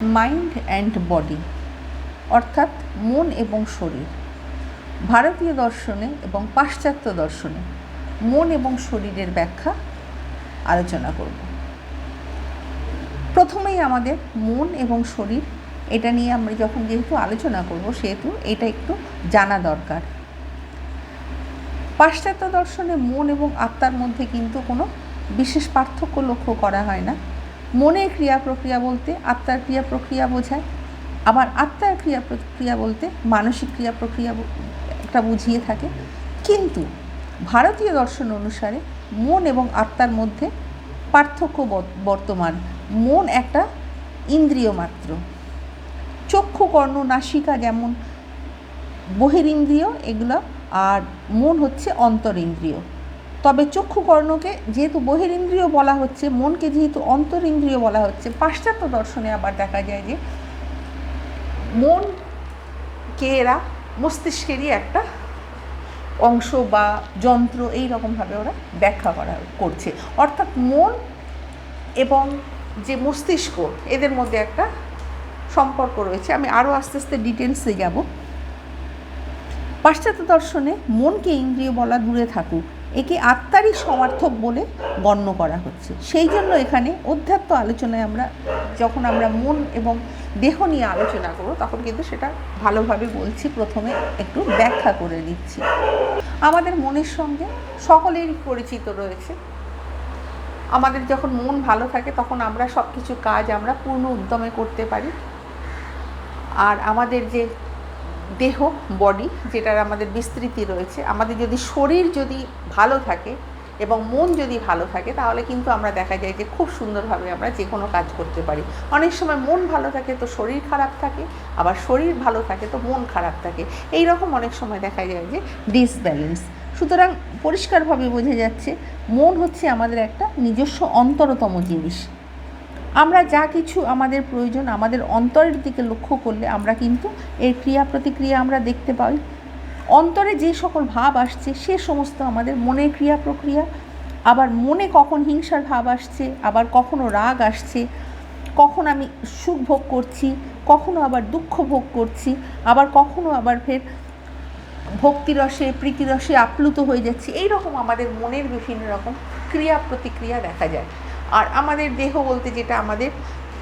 Mind and body অর্থাৎ মন এবং শরীর। ভারতীয় দর্শনে এবং পাশ্চাত্য দর্শনে মন এবং শরীরের ব্যাখ্যা আলোচনা করব। প্রথমেই আমাদের মন এবং শরীর, এটা নিয়ে আমরা যখন যেহেতু আলোচনা করব, সেহেতু এটা একটু জানা দরকার। পাশ্চাত্য দর্শনে মন এবং আত্মার মধ্যে কিন্তু কোনো বিশেষ পার্থক্য লক্ষ্য করা হয় না। মনের ক্রিয়া প্রক্রিয়া বলতে আত্মার ক্রিয়া প্রক্রিয়া বোঝায়। আবার আত্মার ক্রিয়া প্রক্রিয়া বলতে মানসিক ক্রিয়া প্রক্রিয়া একটা বুঝিয়ে থাকে। কিন্তু ভারতীয় দর্শন অনুসারে মন এবং আত্মার মধ্যে পার্থক্য বর্তমান। মন একটা ইন্দ্রিয় মাত্র। চক্ষু, কর্ণ, নাসিকা যেমন বহিরিন্দ্রিয় এগুলো, আর মন হচ্ছে অন্তরিন্দ্রিয়। তবে চক্ষু কর্ণকে যেহেতু বহিরিন্দ্রিয় বলা হচ্ছে, মনকে যেহেতু অন্তরিন্দ্রিয় বলা হচ্ছে, পাশ্চাত্য দর্শনে আবার দেখা যায় যে মনকে এরা মস্তিষ্কেরই একটা অংশ বা যন্ত্র এই রকমভাবে ওরা ব্যাখ্যা করা করছে। অর্থাৎ মন এবং যে মস্তিষ্ক, এদের মধ্যে একটা সম্পর্ক রয়েছে। আমি আরও আস্তে আস্তে ডিটেলসে যাব। পাশ্চাত্য দর্শনে মনকে ইন্দ্রিয় বলা দূরে থাকুক। একে আত্মারই সমার্থক বলে গণ্য করা হচ্ছে। সেই জন্য এখানে অধ্যাত্ম আলোচনায় আমরা, যখন আমরা মন এবং দেহ নিয়ে আলোচনা করব, তখন কিন্তু সেটা ভালোভাবে বলছি। প্রথমে একটু ব্যাখ্যা করে দিচ্ছি আমাদের মনের সঙ্গে সকলেরই পরিচিত রয়েছে। আমাদের যখন মন ভালো থাকে, তখন আমরা সব কিছু কাজ আমরা পূর্ণ উদ্যমে করতে পারি। আর আমাদের যে দেহ বডি যেটার আমাদের বিস্তৃতি রয়েছে, আমাদের যদি শরীর যদি ভালো থাকে এবং মন যদি ভালো থাকে, তাহলে কিন্তু আমরা দেখা যায় যে খুব সুন্দরভাবে আমরা যে কোনো কাজ করতে পারি। অনেক সময় মন ভালো থাকে তো শরীর খারাপ থাকে, আবার শরীর ভালো থাকে তো মন খারাপ থাকে। এই রকম অনেক সময় দেখা যায় যে ডিসব্যালেন্স সুতরাং পরিষ্কারভাবে বোঝা যাচ্ছে, মন হচ্ছে আমাদের একটা নিজস্ব অন্তরতম জিনিস। আমরা যা কিছু আমাদের প্রয়োজন, আমাদের অন্তরের দিকে লক্ষ্য করলে আমরা কিন্তু এর ক্রিয়া প্রতিক্রিয়া আমরা দেখতে পাই। অন্তরে যে সকল ভাব আসছে, সে সমস্ত আমাদের মনের ক্রিয়া প্রক্রিয়া, আবার মনে কখন হিংসার ভাব আসছে, আবার কখনো রাগ আসছে, কখন আমি সুখ ভোগ করছি, কখনো আবার দুঃখ ভোগ করছি, আবার কখনো আবার ফের ভক্তিরসে, প্রীতিরসে আপ্লুত হয়ে যাচ্ছি। এই রকম আমাদের মনের বিভিন্ন রকম ক্রিয়া প্রতিক্রিয়া দেখা যায়। আর আমাদের দেহ বলতে যেটা আমাদের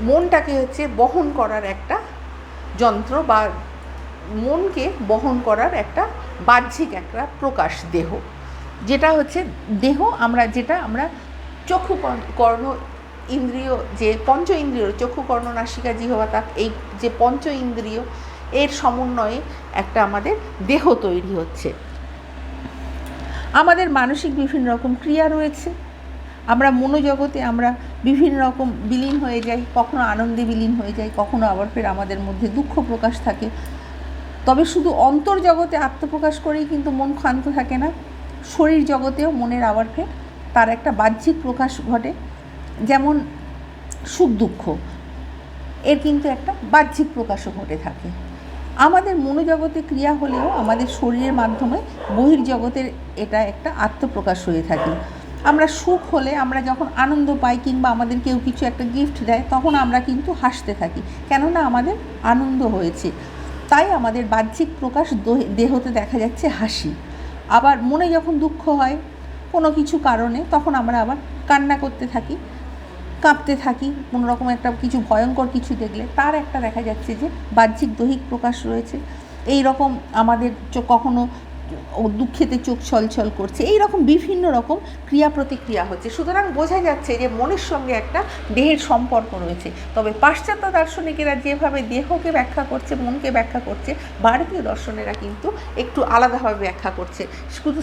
মনটাকে হচ্ছে বহন করার একটা যন্ত্র বা মনকে বহন করার একটা বাহ্যিক একটা প্রকাশ দেহ। যেটা হচ্ছে দেহ, আমরা যেটা, আমরা চক্ষু কর্ণ- ইন্দ্রিয়, যে পঞ্চ ইন্দ্রিয়, চক্ষু, কর্ণ, নাসিকা, জিহবা তাক এই যে পঞ্চ ইন্দ্রিয়, এর সমন্বয়ে একটা আমাদের দেহ তৈরি হচ্ছে। আমাদের মানসিক বিভিন্ন রকম ক্রিয়া রয়েছে। আমরা মনোজগতে আমরা বিভিন্ন রকম বিলীন হয়ে যাই, কখনো আনন্দে বিলীন হয়ে যাই, কখনো আবার ফের আমাদের মধ্যে দুঃখ প্রকাশ থাকে। তবে শুধু অন্তর্জগতে আত্মপ্রকাশ করেই কিন্তু মন ক্ষান্ত থাকে না, শরীর জগতেও মনের আবার ফের তার একটা বাহ্যিক প্রকাশ ঘটে, যেমন সুখ দুঃখ। এর কিন্তু একটা বাহ্যিক প্রকাশও ঘটে থাকে। আমাদের মনোজগতে ক্রিয়া হলেও আমাদের শরীরের মাধ্যমে বহির্জগতের এটা একটা আত্মপ্রকাশ হয়ে থাকে। আমরা সুখ হলে আমরা যখন আনন্দ পাই কিংবা আমাদের কেউ কিছু একটা গিফট দেয়, তখন আমরা কিন্তু হাসতে থাকি। কেননা আমাদের আনন্দ হয়েছে। তাই আমাদের বাহ্যিক প্রকাশ দোহে- দেহতে দেখা যাচ্ছে হাসি। আবার মনে যখন দুঃখ হয় কোনো কিছু কারণে, তখন আমরা আবার কান্না করতে থাকি, কাঁপতে থাকি, কোনো রকম একটা কিছু ভয়ঙ্কর কিছু দেখলে, তার একটা দেখা যাচ্ছে যে বাহ্যিক দৈহিক প্রকাশ রয়েছে। এই রকম আমাদের কখনো ও দুঃখেতে চোখ ছলছল করছে। এই রকম বিভিন্ন রকম ক্রিয়া প্রতিক্রিয়া হচ্ছে। সুতরাং বোঝা যাচ্ছে যে মনের সঙ্গে একটা দেহের সম্পর্ক রয়েছে। তবে পাশ্চাত্য দার্শনিকেরা যেভাবে দেহকে ব্যাখ্যা করছে, মনকে ব্যাখ্যা করছে, ভারতীয় দর্শনেরা কিন্তু একটু আলাদাভাবে ব্যাখ্যা করছে।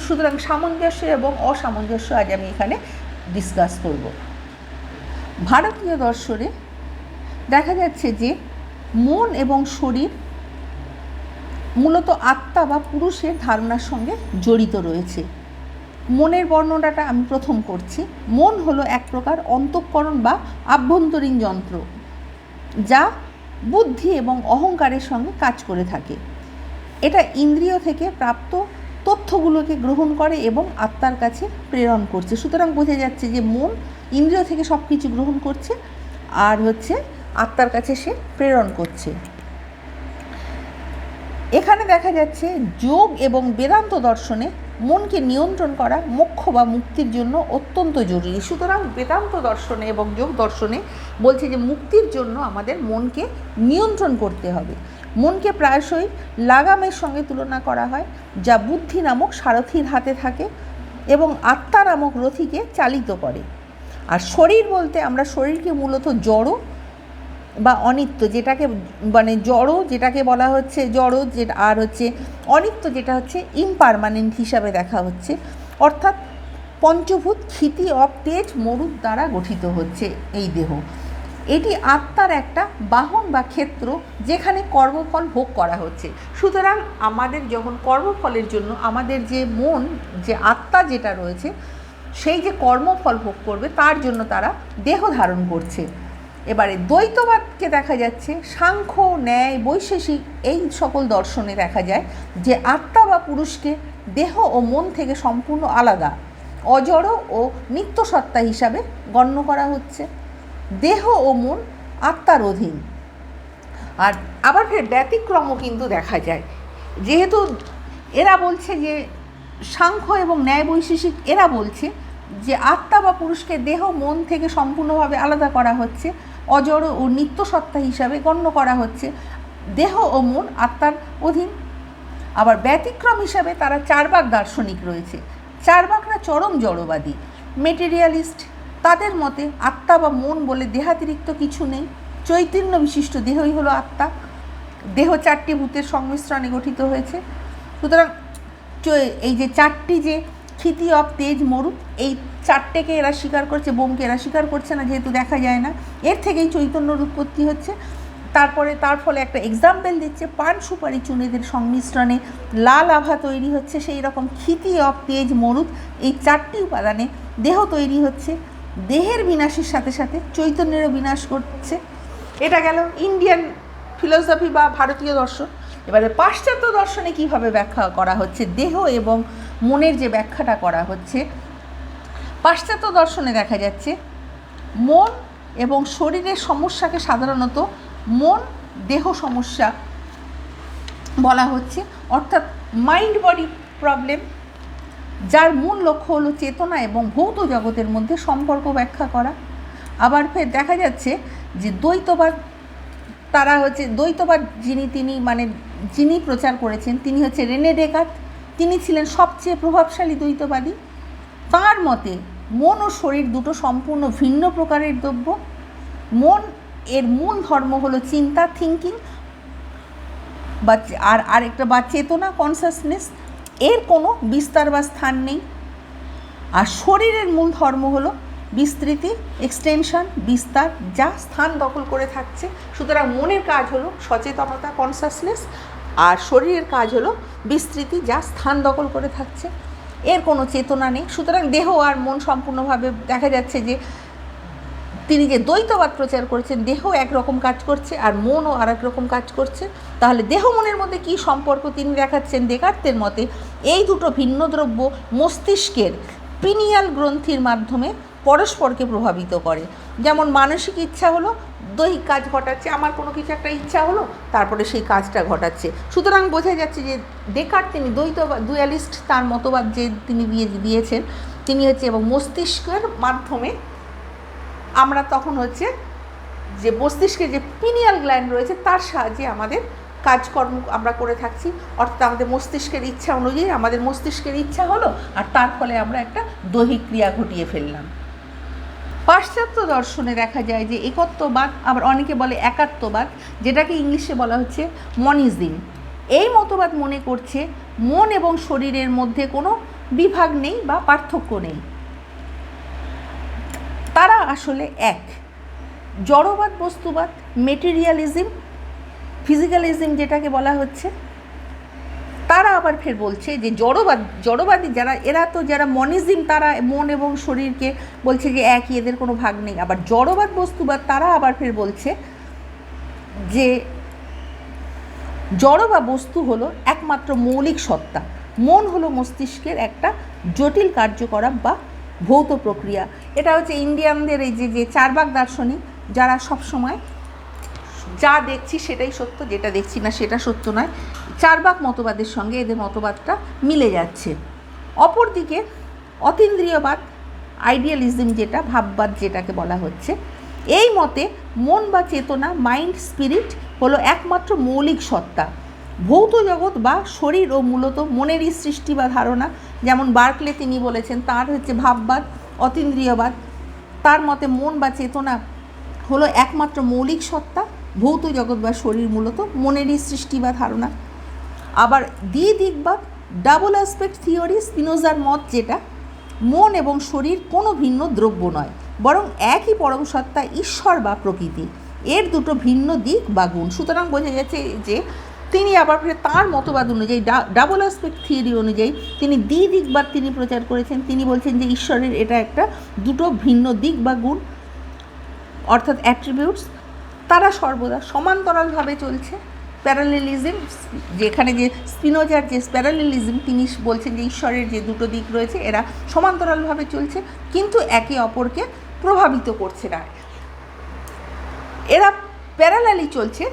সুতরাং সামঞ্জস্য এবং অসামঞ্জস্য আজ আমি এখানে ডিসকাস করব। ভারতীয় দর্শনে দেখা যাচ্ছে যে মন এবং শরীর মূলত আত্মা বা পুরুষের ধারণার সঙ্গে জড়িত রয়েছে। মনের বর্ণনাটা আমি প্রথম করছি। মন হলো এক প্রকার অন্তঃকরণ বা আভ্যন্তরীণ যন্ত্র, যা বুদ্ধি এবং অহংকারের সঙ্গে কাজ করে থাকে। এটা ইন্দ্রিয় থেকে প্রাপ্ত তথ্যগুলোকে গ্রহণ করে এবং আত্মার কাছে প্রেরণ করছে। সুতরাং বোঝা যাচ্ছে যে মন ইন্দ্রিয় থেকে সব কিছু গ্রহণ করছে, আর হচ্ছে আত্মার কাছে সে প্রেরণ করছে। এখানে দেখা যাচ্ছে যোগ এবং বেদান্ত দর্শনে মনকে নিয়ন্ত্রণ করা মোক্ষ বা মুক্তির জন্য অত্যন্ত জরুরি। সুতরাং বেদান্ত দর্শনে এবং যোগ দর্শনে বলছে যে মুক্তির জন্য আমাদের মনকে নিয়ন্ত্রণ করতে হবে। মনকে প্রায়শই লাগামের সঙ্গে তুলনা করা হয়, যা বুদ্ধি নামক সারথির হাতে থাকে এবং আত্মা নামক রথিকে চালিত করে। আর শরীর বলতে আমরা শরীরকে মূলত জড়ো বা অনিত্য যেটাকে মানে জড়ো যেটাকে বলা হচ্ছে, জড়ো যেটা, আর হচ্ছে অনিত্য যেটা হচ্ছে ইমপারমানেন্ট হিসাবে দেখা হচ্ছে। অর্থাৎ পঞ্চভূত ক্ষিতি অব তেজ মরুর দ্বারা গঠিত হচ্ছে এই দেহ। এটি আত্মার একটা বাহন বা ক্ষেত্র যেখানে কর্মফল ভোগ করা হচ্ছে। সুতরাং আমাদের যখন কর্মফলের জন্য, আমাদের যে মন, যে আত্মা যেটা রয়েছে, সেই যে কর্মফল ভোগ করবে, তার জন্য তারা দেহ ধারণ করছে। এবারে দ্বৈতবাদকে দেখা যাচ্ছে, সাংখ্য, ন্যায়, বৈশেষিক এই সকল দর্শনে দেখা যায় যে আত্মা বা পুরুষকে দেহ ও মন থেকে সম্পূর্ণ আলাদা, অজড় ও নিত্যসত্তা হিসাবে গণ্য করা হচ্ছে। দেহ ও মন আত্মার অধীন। আর আবার ফের ব্যতিক্রমও কিন্তু দেখা যায়। যেহেতু এরা বলছে যে সাংখ্য এবং ন্যায় বৈশেষিক, এরা বলছে যে আত্মা বা পুরুষকে দেহ মন থেকে সম্পূর্ণভাবে আলাদা করা হচ্ছে। অজড় ও নিত্যসত্তা হিসাবে গণ্য করা হচ্ছে। দেহ ও মন আত্মার অধীন। আবার ব্যতিক্রম হিসাবে তারা চারবাক দার্শনিক রয়েছে। চারবাকরা চরম জড়বাদী। মেটেরিয়ালিস্ট। তাদের মতে আত্মা বা মন বলে দেহাতিরিক্ত কিছু নেই। চৈতন্য বিশিষ্ট দেহই হলো আত্মা। দেহ চারটি ভূতের সংমিশ্রণে গঠিত হয়েছে। সুতরাং এই যে চারটি যে ক্ষিতি অফ তেজ মরুত এই চারটেকে এরা স্বীকার করছে, বোমকে এরা স্বীকার করছে না, যেহেতু দেখা যায় না। এর থেকেই চৈতন্যর উৎপত্তি হচ্ছে। তারপরে তার ফলে একটা এক্সাম্পল দিচ্ছে, পান সুপারি চুনেদের সংমিশ্রণে লাল আভা তৈরি হচ্ছে, সেই রকম ক্ষিতি অফ তেজ মরুত এই চারটি উপাদানে দেহ তৈরি হচ্ছে। দেহের বিনাশের সাথে সাথে চৈতন্যেরও বিনাশ করছে এটা গেল ইন্ডিয়ান ফিলোসফি বা ভারতীয় দর্শন। এবারে পাশ্চাত্য দর্শনে কীভাবে ব্যাখ্যা করা হচ্ছে? দেহ এবং মনের যে ব্যাখ্যাটা করা হচ্ছে, পাশ্চাত্য দর্শনে দেখা যাচ্ছে, মন এবং শরীরের সমস্যাকে সাধারণত মন, দেহ সমস্যা বলা হচ্ছে, অর্থাৎ মাইন্ড বডি প্রবলেম যার মূল লক্ষ্য হলো চেতনা এবং ভৌত জগতের মধ্যে সম্পর্ক ব্যাখ্যা করা। আবার ফের দেখা যাচ্ছে যে দ্বৈতবাদ, তারা হচ্ছে, দ্বৈতবাদ যিনি তিনি মানে যিনি প্রচার করেছেন, তিনি হচ্ছে রেনে ডেকার্ট। তিনি ছিলেন সবচেয়ে প্রভাবশালী দ্বৈতবাদী। তার মতে, মন ও শরীর দুটো সম্পূর্ণ ভিন্ন প্রকারের দ্রব্য। মন, এর মূল ধর্ম হলো চিন্তা থিঙ্কিং বা আর আরেকটা বা চেতনা কনসাসনেস এর কোনো বিস্তার বা স্থান নেই। আর শরীরের মূল ধর্ম হলো বিস্তৃতি এক্সটেনশন বিস্তার, যা স্থান দখল করে থাকছে। সুতরাং মনের কাজ হলো সচেতনতা কনসাসনেস আর শরীরের কাজ হলো বিস্তৃতি যা স্থান দখল করে থাকছে। এর কোনো চেতনা নেই। সুতরাং দেহ আর মন সম্পূর্ণভাবে দেখা যাচ্ছে যে তিনি যে দ্বৈতবাদ প্রচার করেছেন, দেহ একরকম কাজ করছে আর মনও আর রকম কাজ করছে। তাহলে দেহ মনের মধ্যে কী সম্পর্ক তিনি দেখাচ্ছেন? দেকার্তের মতে এই দুটো ভিন্ন দ্রব্য মস্তিষ্কের পিনিয়াল গ্রন্থির মাধ্যমে পরস্পরকে প্রভাবিত করে। যেমন মানসিক ইচ্ছা হলো দৈহিক কাজ ঘটাচ্ছে, আমার কোনো কিছু একটা ইচ্ছা হলো, তারপরে সেই কাজটা ঘটাচ্ছে। সুতরাং বোঝা যাচ্ছে যে ডেকার তিনি দ্বৈত দুয়ালিস্ট তার মতবাদ যে তিনি দিয়ে দিয়েছেন, তিনি হচ্ছে এবং মস্তিষ্কের মাধ্যমে আমরা তখন হচ্ছে যে মস্তিষ্কে যে পিনিয়াল গ্ল্যান্ড রয়েছে, তার সাহায্যে আমাদের কাজকর্ম আমরা করে থাকছি। অর্থাৎ আমাদের মস্তিষ্কের ইচ্ছা অনুযায়ী আমাদের মস্তিষ্কের ইচ্ছা হলো, আর তার ফলে আমরা একটা দৈহিক ক্রিয়া ঘটিয়ে ফেললাম। পাশ্চাত্য দর্শনে দেখা যায় যে একত্ববাদ, আবার অনেকে বলে একাত্মবাদ যেটাকে ইংলিশে বলা হচ্ছে মনিজিম। এই মতবাদ মনে করছে মন এবং শরীরের মধ্যে কোনো বিভাগ নেই বা পার্থক্য নেই। তারা আসলে এক। জড়বাদ, বস্তুবাদ, মেটেরিয়ালিজম, ফিজিক্যালিজম যেটাকে বলা হচ্ছে তারা আবার ফের বলছে যে জড়বাদ, জড়বাদী যারা, এরা তো যারা মনিজিম, তারা মন এবং শরীরকে বলছে যে একই, এদের কোনো ভাগ নেই। আবার জড়বাদ বস্তুবাদ তারা আবার ফের বলছে যে জড় বা বস্তু হলো একমাত্র মৌলিক সত্তা। মন হলো মস্তিষ্কের একটা জটিল কার্যকলাপ বা ভৌত প্রক্রিয়া। এটা হচ্ছে ইন্ডিয়ানদের এই যে যে চারবাক দার্শনিক, যারা সবসময় যা দেখছি সেটাই সত্য, যেটা দেখছি না সেটা সত্য নয়। চারবাক মতবাদের সঙ্গে এদের মতবাদটা মিলে যাচ্ছে। অপরদিকে অতীন্দ্রিয়বাদ আইডিয়ালিজম যেটা, ভাববাদ যেটাকে বলা হচ্ছে, এই মতে মন বা চেতনা মাইন্ড স্পিরিট হলো একমাত্র মৌলিক সত্তা। ভৌত জগৎ বা শরীর ও মূলত মনেরই সৃষ্টি বা ধারণা, যেমন বার্কলে তিনি বলেছেন, তার হচ্ছে ভাববাদ, অতীন্দ্রিয়বাদ। তার মতে মন বা চেতনা হলো একমাত্র মৌলিক সত্তা, ভৌত জগৎ বা শরীর মূলত মনেরই সৃষ্টি বা ধারণা। আবার দ্বিদিকবাদ ডাবল অ্যাসপেক্ট থিওরি স্পিনোজার মত যেটা, মন এবং শরীর কোনো ভিন্ন দ্রব্য নয়, বরং একই পরম সত্তা ঈশ্বর বা প্রকৃতি। এর দুটো ভিন্ন দিক বা গুণ। সুতরাং বোঝা যাচ্ছে যে তিনি আবার তাঁর মতবাদ অনুযায়ী ডাবল অ্যাসপেক্ট থিওরি অনুযায়ী তিনি দ্বিদিকবাদ তিনি প্রচার করেছেন। তিনি বলছেন যে ঈশ্বরের এটা একটা দুটো ভিন্ন দিক বা গুণ, অর্থাৎ অ্যাট্রিবিউটস তারা সর্বদা সমান্তরালভাবে চলছে। প্যারালেলিজম যেখানে যে স্পিনোজার, যে প্যারালেলিজম তিনি বলছেন যে ঈশ্বরের যে দুটো দিক রয়েছে, এরা সমান্তরালভাবে চলছে, কিন্তু একে অপরকে প্রভাবিত করছে না। এরা প্যারালালি চলছে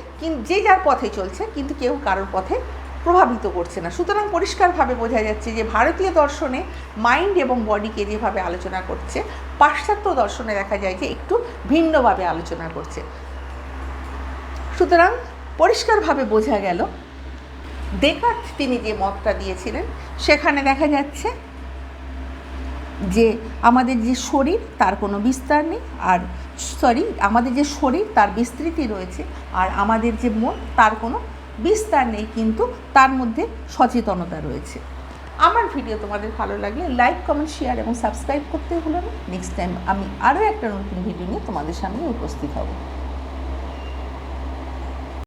যে যার পথে চলছে, কিন্তু কেউ কারোর পথে প্রভাবিত করছে না। সুতরাং পরিষ্কারভাবে বোঝা যাচ্ছে যে ভারতীয় দর্শনে মাইন্ড এবং বডিকে যেভাবে আলোচনা করছে, পাশ্চাত্য দর্শনে দেখা যায় যে একটু ভিন্নভাবে আলোচনা করছে। সুতরাং পরিষ্কারভাবে বোঝা গেল। দেকার্ত তিনি যে মতটা দিয়েছিলেন, সেখানে দেখা যাচ্ছে যে আমাদের যে শরীর, তার কোনো বিস্তার নেই। আর সরি, আমাদের যে শরীর, তার বিস্তৃতি রয়েছে। আর আমাদের যে মন, তার কোনো বিস্তার নেই, কিন্তু তার মধ্যে সচেতনতা রয়েছে। আমার ভিডিও তোমাদের ভালো লাগলে লাইক কমেন্ট শেয়ার এবং সাবস্ক্রাইব করতে ভুলো না। নেক্সট টাইম আমি আরও একটা নতুন ভিডিও নিয়ে তোমাদের সামনে উপস্থিত হব।